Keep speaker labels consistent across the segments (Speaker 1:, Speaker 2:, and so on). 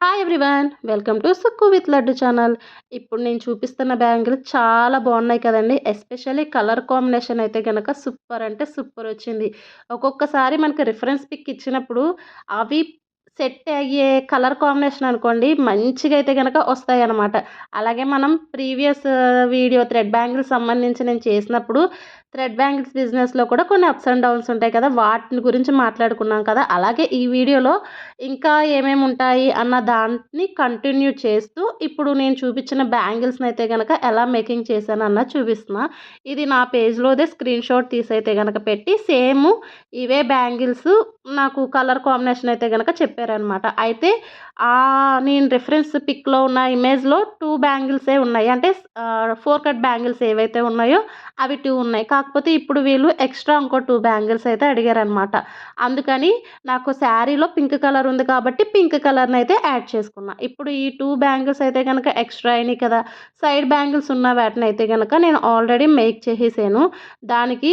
Speaker 1: Hi everyone welcome to Sukku with Laddu channel ఇప్పుడు నేను చూపిస్తున్న బ్యాంగిల్ చాలా బాగున్నాయి కదండి. ఎస్పెషల్లీ కలర్ కాంబినేషన్ అయితే కనుక సూపర్ అంటే సూపర్ వచ్చింది. ఒక్కొక్కసారి మనకి రిఫరెన్స్ పిక్ ఇచ్చినప్పుడు అవి సెట్ అయ్యే కలర్ కాంబినేషన్ అనుకోండి మంచిగా అయితే కనుక వస్తాయి అన్నమాట అలాగే మనం ప్రీవియస్ వీడియో థ్రెడ్ బ్యాంగిల్ సంబంధించి నేను చేసినప్పుడు థ్రెడ్ బ్యాంగిల్స్ బిజినెస్లో కూడా కొన్ని అప్స్ అండ్ డౌన్స్ ఉంటాయి కదా వాటిని గురించి మాట్లాడుకున్నాం కదా అలాగే ఈ వీడియోలో ఇంకా ఏమేమి ఉంటాయి అన్న దాన్ని కంటిన్యూ చేస్తూ ఇప్పుడు నేను చూపించిన బ్యాంగిల్స్ని అయితే కనుక ఎలా మేకింగ్ చేశాను అన్న చూపిస్తున్నా. ఇది నా పేజ్లోదే స్క్రీన్ షాట్ తీసి అయితే కనుక పెట్టి సేమ్ ఇవే బ్యాంగిల్స్ నాకు కలర్ కాంబినేషన్ అయితే కనుక చెప్పారనమాట అయితే నేను రిఫరెన్స్ పిక్లో ఉన్న ఇమేజ్లో టూ బ్యాంగిల్సే ఉన్నాయి. అంటే ఫోర్ కట్ బ్యాంగిల్స్ ఏవైతే ఉన్నాయో అవి టూ ఉన్నాయి. కాకపోతే ఇప్పుడు వీళ్ళు ఎక్స్ట్రా ఇంకో టూ బ్యాంగిల్స్ అయితే అడిగారనమాట అందుకని నాకు శారీలో పింక్ కలర్ ఉంది కాబట్టి పింక్ కలర్ని అయితే యాడ్ చేసుకున్నా. ఇప్పుడు ఈ టూ బ్యాంగిల్స్ అయితే కనుక ఎక్స్ట్రా అయినాయి కదా సైడ్ బ్యాంగిల్స్ ఉన్న వాటిని అయితే కనుక నేను ఆల్రెడీ మేక్ చేసేసాను. దానికి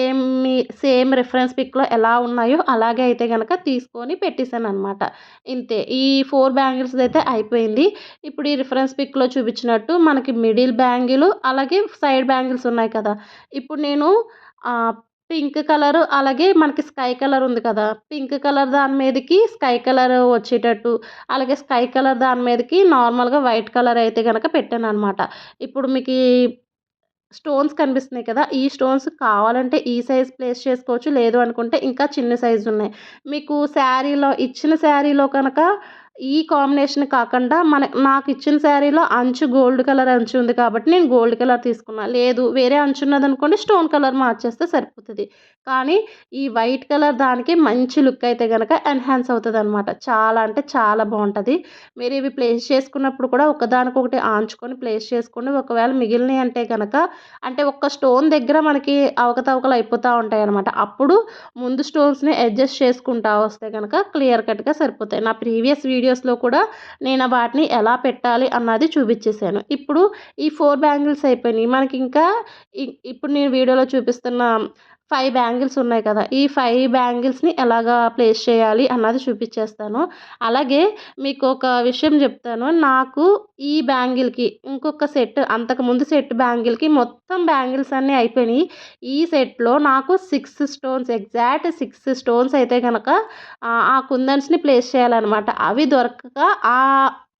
Speaker 1: ఏమి సేమ్ రిఫరెన్స్ పిక్లో ఎలా ఉన్నాయో అలాగే అయితే కనుక తీసుకొని పెట్టేశాను అనమాట ఇంతే ఈ ఫోర్ బ్యాంగిల్స్ అయితే అయిపోయింది. ఇప్పుడు ఈ రిఫరెన్స్ పిక్లో చూపించినట్టు మనకి మిడిల్ బ్యాంగిల్ అలాగే సైడ్ బ్యాంగిల్స్ ఉన్నాయి కదా ఇప్పుడు నేను పింక్ కలర్ అలాగే మనకి స్కై కలర్ ఉంది కదా పింక్ కలర్ దాని మీదకి స్కై కలర్ వచ్చేటట్టు అలాగే స్కై కలర్ దాని మీదకి నార్మల్గా వైట్ కలర్ అయితే కనుక పెట్టాను అనమాట ఇప్పుడు మీకు స్టోన్స్ కనిపిస్తున్నాయి కదా ఈ స్టోన్స్ కావాలంటే ఈ సైజ్ ప్లేస్ చేసుకోవచ్చు లేదు అనుకుంటే ఇంకా చిన్న సైజు ఉన్నాయి మీకు శారీలో ఇచ్చిన శారీలో కనుక ఈ కాంబినేషన్ కాకుండా మన నాకు ఇచ్చిన శారీలో అంచు గోల్డ్ కలర్ అంచు ఉంది కాబట్టి నేను గోల్డ్ కలర్ తీసుకున్నా. లేదు వేరే అంచు ఉన్నది అనుకోండి స్టోన్ కలర్ మార్చేస్తే సరిపోతుంది. కానీ ఈ వైట్ కలర్ దానికి మంచి లుక్ అయితే కనుక ఎన్హాన్స్ అవుతుంది అనమాట చాలా అంటే చాలా బాగుంటుంది. మీరు ఇవి ప్లేస్ చేసుకున్నప్పుడు కూడా ఒకదానికొకటి ఆంచుకొని ప్లేస్ చేసుకోండి. ఒకవేళ మిగిలినవి అంటే కనుక అంటే ఒక్క స్టోన్ దగ్గర మనకి అవకతవకలు అయిపోతూ ఉంటాయి అనమాట అప్పుడు ముందు స్టోన్స్ని అడ్జస్ట్ చేసుకుంటా వస్తే కనుక క్లియర్ కట్గా సరిపోతాయి. నా ప్రీవియస్ వీడియో వీడియోస్లో కూడా నేను వాటిని ఎలా పెట్టాలి అన్నది చూపించేసాను ఇప్పుడు ఈ ఫోర్ బ్యాంగిల్స్ అయిపోయినాయి. మనకి ఇంకా ఇప్పుడు నేను వీడియోలో చూపిస్తున్న ఫైవ్ బ్యాంగిల్స్ ఉన్నాయి కదా ఈ ఫైవ్ బ్యాంగిల్స్ని ఎలాగా ప్లేస్ చేయాలి అన్నది చూపించేస్తాను అలాగే మీకు ఒక విషయం చెప్తాను నాకు ఈ బ్యాంగిల్కి ఇంకొక సెట్ అంతకుముందు సెట్ బ్యాంగిల్కి మొత్తం బ్యాంగిల్స్ అన్నీ అయిపోయినాయి. ఈ సెట్లో నాకు six stones exact six stones అయితే కనుక ఆ కుందన్స్ని ప్లేస్ చేయాలన్నమాట. అవి దొరకక ఆ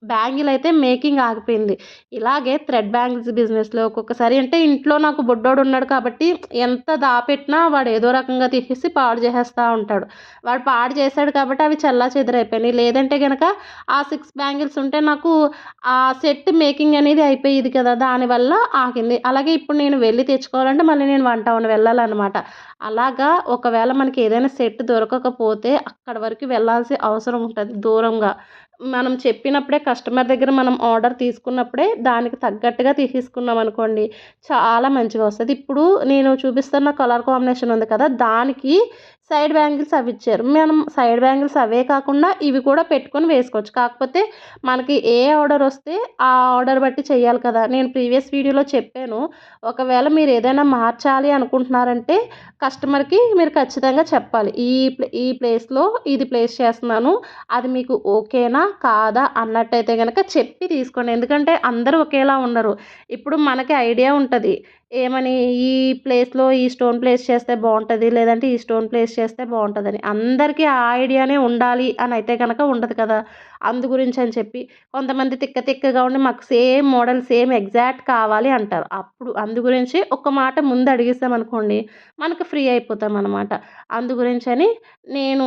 Speaker 1: బ్యాంగిల్ అయితే మేకింగ్ ఆగిపోయింది. ఇలాగే థ్రెడ్ బ్యాంగిల్స్ బిజినెస్లో ఒక్కొక్కసారి అంటే ఇంట్లో నాకు బొడ్డోడు ఉన్నాడు కాబట్టి ఎంత దాపెట్టినా వాడు ఏదో రకంగా తీసేసి పాడు చేసేస్తూ ఉంటాడు. వాడు పాడు చేశాడు కాబట్టి అవి చల్లా చెదరైపోయినాయి. లేదంటే కనుక ఆ సిక్స్ బ్యాంగిల్స్ ఉంటే నాకు ఆ సెట్ మేకింగ్ అనేది అయిపోయేది కదా దానివల్ల ఆగింది. అలాగే ఇప్పుడు నేను వెళ్ళి తెచ్చుకోవాలంటే మళ్ళీ నేను వన్ టౌన్ వెళ్ళాలన్నమాట. అలాగా ఒకవేళ మనకి ఏదైనా సెట్ దొరకకపోతే అక్కడ వరకు వెళ్ళాల్సిన అవసరం ఉంటుంది దూరంగా. మనం చెప్పినప్పుడే కస్టమర్ దగ్గర మనం ఆర్డర్ తీసుకున్నప్పుడే దానికి తగ్గట్టుగా తీసుకున్నాం అనుకోండి చాలా మంచిగా వస్తుంది. ఇప్పుడు నేను చూపిస్తున్న కలర్ కాంబినేషన్ ఉంది కదా దానికి సైడ్ బ్యాంగిల్స్ అవి ఇచ్చారు. మనం సైడ్ బ్యాంగిల్స్ అవే కాకుండా ఇవి కూడా పెట్టుకొని వేసుకోవచ్చు. కాకపోతే మనకి ఏ ఆర్డర్ వస్తే ఆ ఆర్డర్ బట్టి చేయాలి కదా. నేను ప్రీవియస్ వీడియోలో చెప్పాను. ఒకవేళ మీరు ఏదైనా మార్చాలి అనుకుంటున్నారంటే కస్టమర్కి మీరు ఖచ్చితంగా చెప్పాలి. ఈ ఈ ప్లేస్లో ఇది ప్లేస్ చేస్తున్నాను. అది మీకు ఓకేనా? కాదా? అన్నట్టయితే కనుక చెప్పి తీసుకోండి. ఎందుకంటే అందరూ ఒకేలా ఉండరు. ఇప్పుడు మనకి ఐడియా ఉంటుంది. ఏమని ఈ ప్లేస్లో ఈ స్టోన్ ప్లేస్ చేస్తే బాగుంటుంది లేదంటే ఈ స్టోన్ ప్లేస్ చేస్తే బాగుంటుందని అందరికీ ఆ ఐడియానే ఉండాలి అని అయితే కనుక ఉండదు కదా. అందు గురించి అని చెప్పి కొంతమంది తిక్క తిక్కగా ఉండి మాకు సేమ్ మోడల్ సేమ్ ఎగ్జాక్ట్ కావాలి అంటారు. అప్పుడు అందు గురించి ఒక మాట ముందు అడిగిస్తామనుకోండి మనకు ఫ్రీ అయిపోతాం అనమాట అందు గురించి అని నేను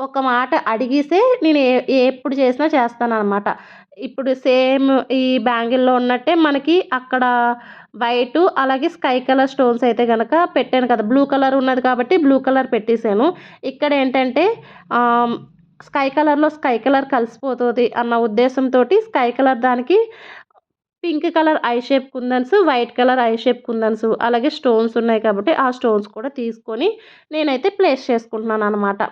Speaker 1: ఒక మాట అడిగితే నేను ఏ ఎప్పుడు చేసినా చేస్తాను అనమాట ఇప్పుడు సేమ్ ఈ బ్యాంగిల్లో ఉన్నట్టే మనకి అక్కడ వైట్ అలాగే స్కై కలర్ స్టోన్స్ అయితే కనుక పెట్టాను కదా. బ్లూ కలర్ ఉన్నది కాబట్టి బ్లూ కలర్ పెట్టేశాను. ఇక్కడ ఏంటంటే స్కై కలర్లో స్కై కలర్ కలిసిపోతుంది అన్న ఉద్దేశంతో స్కై కలర్ దానికి pink colour I shape kundans white colour I shape kundans అలాగే స్టోన్స్ ఉన్నాయి కాబట్టి ఆ స్టోన్స్ కూడా తీసుకొని నేనైతే ప్లేస్ చేసుకుంటున్నాను అనమాట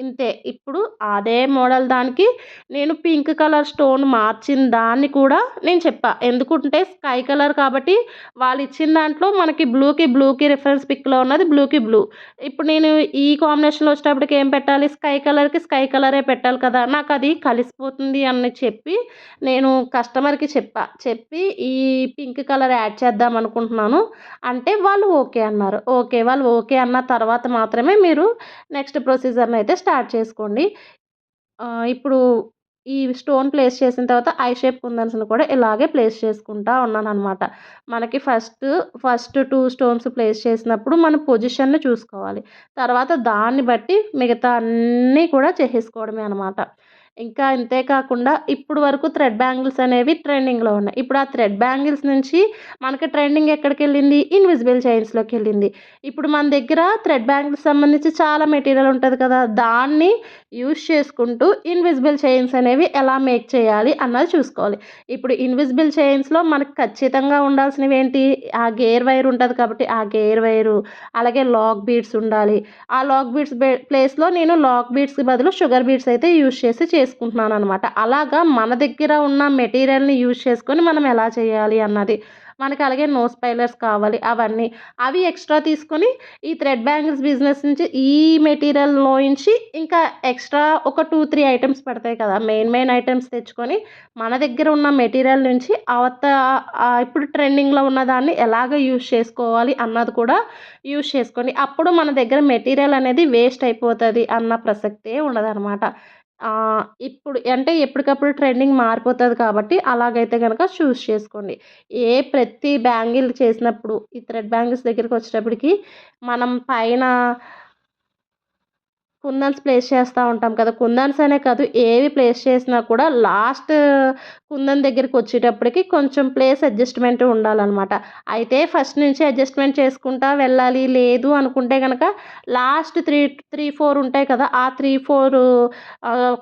Speaker 1: ఇంతే. ఇప్పుడు అదే మోడల్ దానికి నేను పింక్ కలర్ స్టోన్ మార్చిన దాన్ని కూడా నేను చెప్పా. ఎందుకుంటే స్కై కలర్ కాబట్టి వాళ్ళు ఇచ్చిన దాంట్లో మనకి బ్లూకి బ్లూకి రిఫరెన్స్ పిక్లో ఉన్నది బ్లూకి బ్లూ. ఇప్పుడు నేను ఈ కాంబినేషన్లో వచ్చేటప్పటికి ఏం పెట్టాలి? స్కై కలర్కి స్కై కలరే పెట్టాలి కదా! నాకు అది కలిసిపోతుంది అని చెప్పి నేను కస్టమర్కి చెప్పా. చెప్పి ఈ పింక్ కలర్ యాడ్ చేద్దాం అనుకుంటున్నాను. అంటే వాళ్ళు ఓకే అన్నారు. ఓకే వాళ్ళు ఓకే అన్న తర్వాత మాత్రమే మీరు నెక్స్ట్ ప్రొసీజర్ని అయితే స్టార్ట్ చేసుకోండి. ఇప్పుడు ఈ స్టోన్ ప్లేస్ చేసిన తర్వాత ఐ షేప్ కుందన్స్ని కూడా ఇలాగే ప్లేస్ చేసుకుంటా ఉన్నాను అనమాట మనకి first first two stones place చేసినప్పుడు మన పొజిషన్ని చూసుకోవాలి. తర్వాత దాన్ని బట్టి మిగతా అన్నీ కూడా చేసేసుకోవడమే అనమాట. ఇంకా అంతే కాకుండా ఇప్పుడు వరకు థ్రెడ్ బ్యాంగిల్స్ అనేవి ట్రెండింగ్లో ఉన్నాయి. ఇప్పుడు ఆ థ్రెడ్ బ్యాంగిల్స్ నుంచి మనకి ట్రెండింగ్ ఎక్కడికి వెళ్ళింది? ఇన్విజిబుల్ చైన్స్లోకి వెళ్ళింది. ఇప్పుడు మన దగ్గర థ్రెడ్ బ్యాంగిల్స్ సంబంధించి చాలా మెటీరియల్ ఉంటుంది కదా? దాన్ని యూస్ చేసుకుంటూ ఇన్విజిబుల్ చైన్స్ అనేవి ఎలా మేక్ చేయాలి అన్నది చూసుకోవాలి. ఇప్పుడు ఇన్విజిబుల్ చైన్స్లో మనకు ఖచ్చితంగా ఉండాల్సినవి ఏంటి? ఆ గేర్ వైర్ ఉంటుంది కాబట్టి ఆ గేర్ వైరు అలాగే లాక్ బీడ్స్ ఉండాలి. ఆ లాక్ బీడ్స్ ప్లేస్లో నేను లాక్ బీడ్స్కి బదులు షుగర్ బీడ్స్ అయితే యూస్ చేసి చేసుకుంటున్నాను అనమాట అలాగా మన దగ్గర ఉన్న మెటీరియల్ని యూజ్ చేసుకొని మనం ఎలా చేయాలి అన్నది. మనకి అలాగే నోస్ పైలర్స్ కావాలి అవన్నీ. అవి ఎక్స్ట్రా తీసుకొని ఈ థ్రెడ్ బ్యాంగిల్స్ బిజినెస్ నుంచి ఈ మెటీరియల్లో నుంచి ఇంకా ఎక్స్ట్రా ఒక టూ త్రీ ఐటమ్స్ పడతాయి కదా. మెయిన్ మెయిన్ ఐటమ్స్ తెచ్చుకొని మన దగ్గర ఉన్న మెటీరియల్ నుంచి అవత ఇప్పుడు ట్రెండింగ్లో ఉన్న దాన్ని ఎలాగ యూజ్ చేసుకోవాలి అన్నది కూడా యూజ్ చేసుకొని అప్పుడు మన దగ్గర మెటీరియల్ అనేది వేస్ట్ అయిపోతుంది అన్న ప్రసక్తే ఉండదన్నమాట. ఇప్పుడు అంటే ఎప్పటికప్పుడు ట్రెండింగ్ మారిపోతుంది కాబట్టి అలాగైతే కనుక చూస్ చేసుకోండి. ఏ ప్రతి బ్యాంగిల్ చేసినప్పుడు ఈ థ్రెడ్ బ్యాంగిల్స్ దగ్గరికి వచ్చేటప్పటికి మనం పైన కుందన్స్ ప్లేస్ చేస్తూ ఉంటాం కదా. కుందన్స్ అనే కాదు ఏవి ప్లేస్ చేసినా కూడా లాస్ట్ కుందన్ దగ్గరికి వచ్చేటప్పటికి కొంచెం ప్లేస్ అడ్జస్ట్మెంట్ ఉండాలన్నమాట. అయితే ఫస్ట్ నుంచి అడ్జస్ట్మెంట్ చేసుకుంటా వెళ్ళాలి లేదు అనుకుంటే కనుక లాస్ట్ త్రీ త్రీ ఫోర్ ఉంటాయి కదా ఆ త్రీ ఫోర్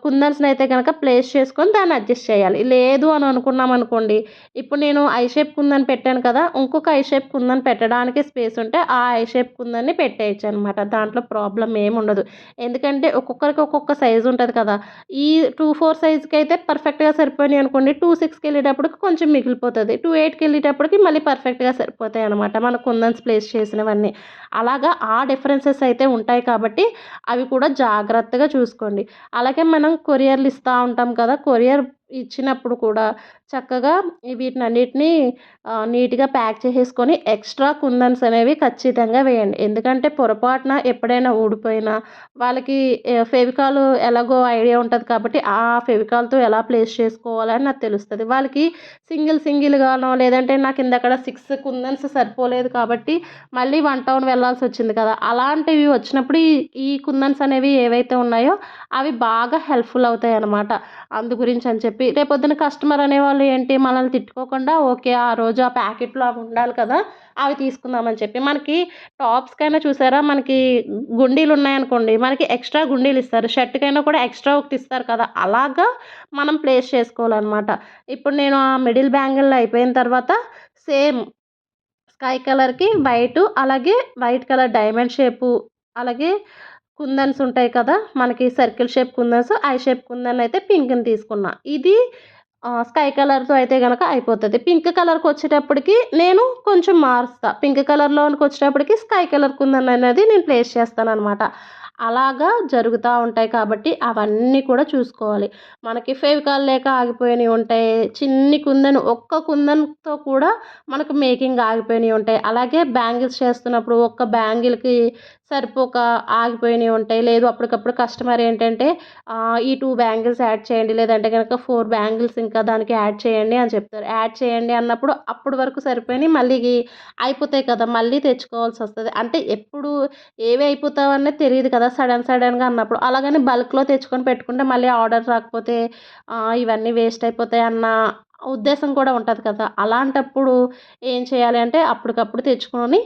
Speaker 1: కుందన్స్ని అయితే కనుక ప్లేస్ చేసుకొని దాన్ని అడ్జస్ట్ చేయాలి. లేదు అని అనుకున్నాం అనుకోండి ఇప్పుడు నేను ఐ షేప్ కుందన్ పెట్టాను కదా ఇంకొక ఐ షేప్ కుందన్ పెట్టడానికి స్పేస్ ఉంటే ఆ ఐ షేప్ కుందన్ని పెట్టేయచ్చు అనమాట దాంట్లో ప్రాబ్లం ఏమి ఉండదు. ఎందుకంటే ఒక్కొక్కరికి ఒక్కొక్క సైజు ఉంటుంది కదా. ఈ టూ ఫోర్ సైజ్కి అయితే పర్ఫెక్ట్గా సరిపోయినాయి అనుకోండి. టూ సిక్స్కి వెళ్ళేటప్పటికి కొంచెం మిగిలిపోతుంది. టూ ఎయిట్కి వెళ్ళేటప్పటికి మళ్ళీ పర్ఫెక్ట్గా సరిపోతాయి అనమాట మన కుందన్స్ ప్లేస్ చేసినవన్నీ. అలాగా ఆ డిఫరెన్సెస్ అయితే ఉంటాయి కాబట్టి అవి కూడా జాగ్రత్తగా చూసుకోండి. అలాగే మనం కొరియర్లు ఇస్తూ ఉంటాం కదా. కొరియర్ ఇచ్చినప్పుడు కూడా చక్కగా వీటిని అన్నిటినీ నీట్గా ప్యాక్ చేసేసుకొని ఎక్స్ట్రా కుందన్స్ అనేవి ఖచ్చితంగా వేయండి. ఎందుకంటే పొరపాటున ఎప్పుడైనా ఊడిపోయినా వాళ్ళకి ఫెవికాల్ ఎలాగో ఐడియా ఉంటుంది కాబట్టి ఆ ఫెవికాల్తో ఎలా ప్లేస్ చేసుకోవాలని నాకు తెలుస్తుంది. వాళ్ళకి సింగిల్ సింగిల్గానో లేదంటే నాకు ఇందక్కడ సిక్స్ కుందన్స్ సరిపోలేదు కాబట్టి మళ్ళీ వన్ టౌన్ వెళ్ళాల్సి వచ్చింది కదా! అలాంటివి వచ్చినప్పుడు ఈ ఈ కుందన్స్ అనేవి ఏవైతే ఉన్నాయో అవి బాగా హెల్ప్ఫుల్ అవుతాయి అన్నమాట అందు గురించి అని చెప్పి రేపొద్దున కస్టమర్ అనేవాళ్ళు ఏంటి మనల్ని తిట్టుకోకుండా ఓకే ఆ రోజు ఆ ప్యాకెట్లో అవి ఉండాలి కదా అవి తీసుకుందామని చెప్పి. మనకి టాప్స్కైనా చూసారా మనకి గుండీలు ఉన్నాయనుకోండి మనకి ఎక్స్ట్రా గుండీలు ఇస్తారు. షర్ట్కైనా కూడా ఎక్స్ట్రా ఒకటి ఇస్తారు కదా అలాగా మనం ప్లేస్ చేసుకోవాలన్నమాట. ఇప్పుడు నేను ఆ మిడిల్ బ్యాంగిల్ అయిపోయిన తర్వాత సేమ్ స్కై కలర్కి వైట్ అలాగే వైట్ కలర్ డైమండ్ షేపు అలాగే కుందన్స్ ఉంటాయి కదా మనకి circle shape kundans I shape kundan అయితే పింక్ని తీసుకున్నా. ఇది స్కై కలర్తో అయితే కనుక అయిపోతుంది. పింక్ కలర్కి వచ్చేటప్పటికి నేను కొంచెం మారుస్తా. పింక్ కలర్లోనికి వచ్చేటప్పటికి స్కై కలర్ కుందన్ అనేది నేను ప్లేస్ చేస్తాను అనమాట అలాగా జరుగుతూ ఉంటాయి కాబట్టి అవన్నీ కూడా చూసుకోవాలి. మనకి ఫెవికాల్ లేక ఆగిపోయినవి ఉంటాయి. చిన్ని కుందన్ ఒక్క కుందన్తో కూడా మనకు మేకింగ్ ఆగిపోయినవి ఉంటాయి. అలాగే బ్యాంగిల్స్ చేస్తున్నప్పుడు ఒక్క బ్యాంగిల్కి సరిపోక ఆగిపోయినవి ఉంటాయి. లేదు అప్పటికప్పుడు కస్టమర్ ఏంటంటే ఈ టూ బ్యాంగిల్స్ యాడ్ చేయండి. లేదంటే కనుక ఫోర్ బ్యాంగిల్స్ ఇంకా దానికి యాడ్ చేయండి అని చెప్తారు. యాడ్ చేయండి అన్నప్పుడు అప్పటి వరకు సరిపోయినాయి. మళ్ళీ అయిపోతాయి కదా మళ్ళీ తెచ్చుకోవాల్సి వస్తుంది. అంటే ఎప్పుడు ఏవి అయిపోతావన్నది తెలియదు కదా సడన్ సడన్గా అన్నప్పుడు. అలాగని బల్క్లో తెచ్చుకొని పెట్టుకుంటే మళ్ళీ ఆర్డర్ రాకపోతే ఇవన్నీ వేస్ట్ అయిపోతాయి అన్న ఉద్దేశం కూడా ఉంటుంది కదా. అలాంటప్పుడు ఏం చేయాలి అంటే అప్పటికప్పుడు తెచ్చుకొని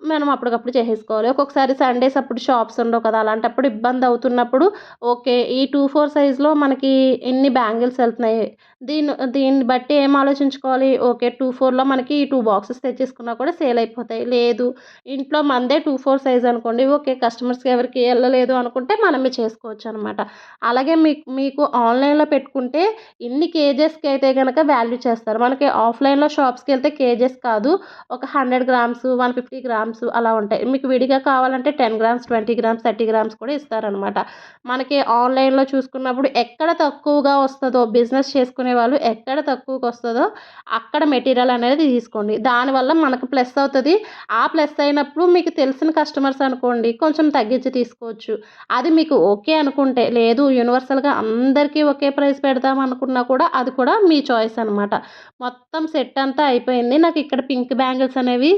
Speaker 1: మనం అప్పటికప్పుడు చేసేసుకోవాలి. ఒక్కొక్కసారి సండేస్ అప్పుడు షాప్స్ ఉండవు కదా అలాంటప్పుడు ఇబ్బంది అవుతున్నప్పుడు ఓకే ఈ టూ ఫోర్ సైజ్లో మనకి ఎన్ని బ్యాంగిల్స్ వెళ్తున్నాయి? దీన్ని దీన్ని బట్టి ఏం ఆలోచించుకోవాలి? ఓకే టూ ఫోర్లో మనకి ఈ టూ బాక్సెస్ తెచ్చేసుకున్నా కూడా సేల్ అయిపోతాయి. లేదు ఇంట్లో మందే టూ ఫోర్ సైజ్ అనుకోండి ఓకే కస్టమర్స్కి ఎవరికి వెళ్ళలేదు అనుకుంటే మనమే చేసుకోవచ్చు అనమాట అలాగే మీకు మీకు ఆన్లైన్లో పెట్టుకుంటే ఇన్ని కేజెస్కి అయితే కనుక వాల్యూ చేస్తారు. మనకి ఆఫ్లైన్లో షాప్స్కి వెళ్తే కేజెస్ కాదు ఒక hundred grams one fifty grams grams అలా ఉంటాయి. మీకు విడిగా కావాలంటే ten grams twenty grams thirty grams కూడా ఇస్తారనమాట మనకి ఆన్లైన్లో చూసుకున్నప్పుడు ఎక్కడ తక్కువగా వస్తుందో బిజినెస్ చేసుకునే వాళ్ళు ఎక్కడ తక్కువగా వస్తుందో అక్కడ మెటీరియల్ అనేది తీసుకోండి. దానివల్ల మనకు ప్లస్ అవుతుంది. ఆ ప్లస్ అయినప్పుడు మీకు తెలిసిన కస్టమర్స్ అనుకోండి కొంచెం తగ్గించి తీసుకోవచ్చు. అది మీకు ఓకే అనుకుంటే లేదు యూనివర్సల్గా అందరికీ ఒకే ప్రైస్ పెడదాం అనుకున్నా కూడా అది కూడా మీ చాయిస్ అనమాట మొత్తం సెట్ అంతా అయిపోయింది. నాకు ఇక్కడ పింక్ బ్యాంగిల్స్ అనేవి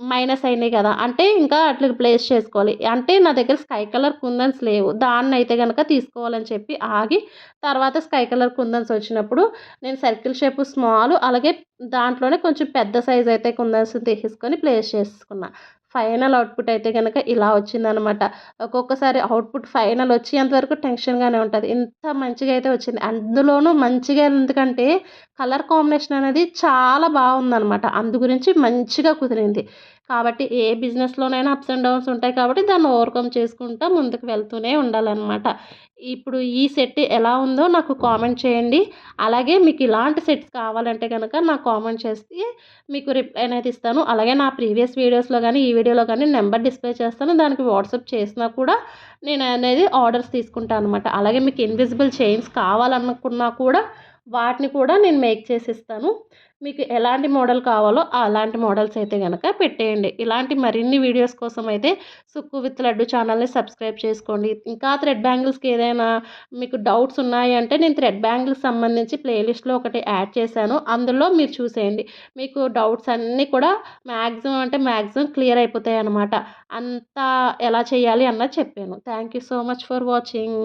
Speaker 1: మైనస్ అయినాయి కదా. అంటే ఇంకా అట్లా ప్లేస్ చేసుకోవాలి. అంటే నా దగ్గర స్కై కలర్ కుందన్స్ లేవు. దాన్ని అయితే కనుక తీసుకోవాలని చెప్పి ఆగి తర్వాత స్కై కలర్ కుందన్స్ వచ్చినప్పుడు నేను సర్కిల్ షేప్ స్మాల్ అలాగే దాంట్లోనే కొంచెం పెద్ద సైజ్ అయితే కుందన్స్ తీసుకొని ప్లేస్ చేసుకున్నా. ఫైనల్ అవుట్పుట్ అయితే కనుక ఇలా వచ్చిందనమాట. ఒక్కొక్కసారి అవుట్పుట్ ఫైనల్ వచ్చేంతవరకు టెన్షన్గానే ఉంటుంది. ఇంత మంచిగా అయితే వచ్చింది. అందులోనూ మంచిగా ఎందుకంటే కలర్ కాంబినేషన్ అనేది చాలా బాగుందనమాట. అందు గురించి మంచిగా కుదిరింది. కాబట్టి ఏ బిజినెస్లోనైనా అప్స్ అండ్ డౌన్స్ ఉంటాయి కాబట్టి దాన్ని ఓవర్కమ్ చేసుకుంటూ ముందుకు వెళ్తూనే ఉండాలన్నమాట. ఇప్పుడు ఈ సెట్ ఎలా ఉందో నాకు కామెంట్ చేయండి. అలాగే మీకు ఇలాంటి సెట్స్ కావాలంటే కనుక నాకు కామెంట్ చేస్తే మీకు రిప్లై అనేది ఇస్తాను. అలాగే నా ప్రీవియస్ వీడియోస్లో కానీ ఈ వీడియోలో కానీ నెంబర్ డిస్ప్లే చేస్తాను. దానికి వాట్సాప్ చేసినా కూడా నేను అనేది ఆర్డర్స్ తీసుకుంటాను అనమాట అలాగే మీకు ఇన్విజిబుల్ చైన్స్ కావాలనుకున్నా కూడా వాటిని కూడా నేను మేక్ చేసి ఇస్తాను మీకు ఎలాంటి మోడల్ కావాలో అలాంటి మోడల్స్ అయితే కనుక పెట్టేయండి. ఇలాంటి మరిన్ని వీడియోస్ కోసం అయితే సుక్కు విత్ లడ్డు ఛానల్ని సబ్స్క్రైబ్ చేసుకోండి. ఇంకా థ్రెడ్ బ్యాంగిల్స్కి ఏదైనా మీకు డౌట్స్ ఉన్నాయి అంటే నేను థ్రెడ్ బ్యాంగిల్స్ సంబంధించి ప్లేలిస్ట్లో ఒకటి యాడ్ చేశాను. అందులో మీరు చూసేయండి. మీకు డౌట్స్ అన్నీ కూడా మ్యాక్సిమం అంటే మ్యాక్సిమం క్లియర్ అయిపోతాయి అనమాట అంతా ఎలా చేయాలి అన్నది చెప్పాను. Thank you so much for watching.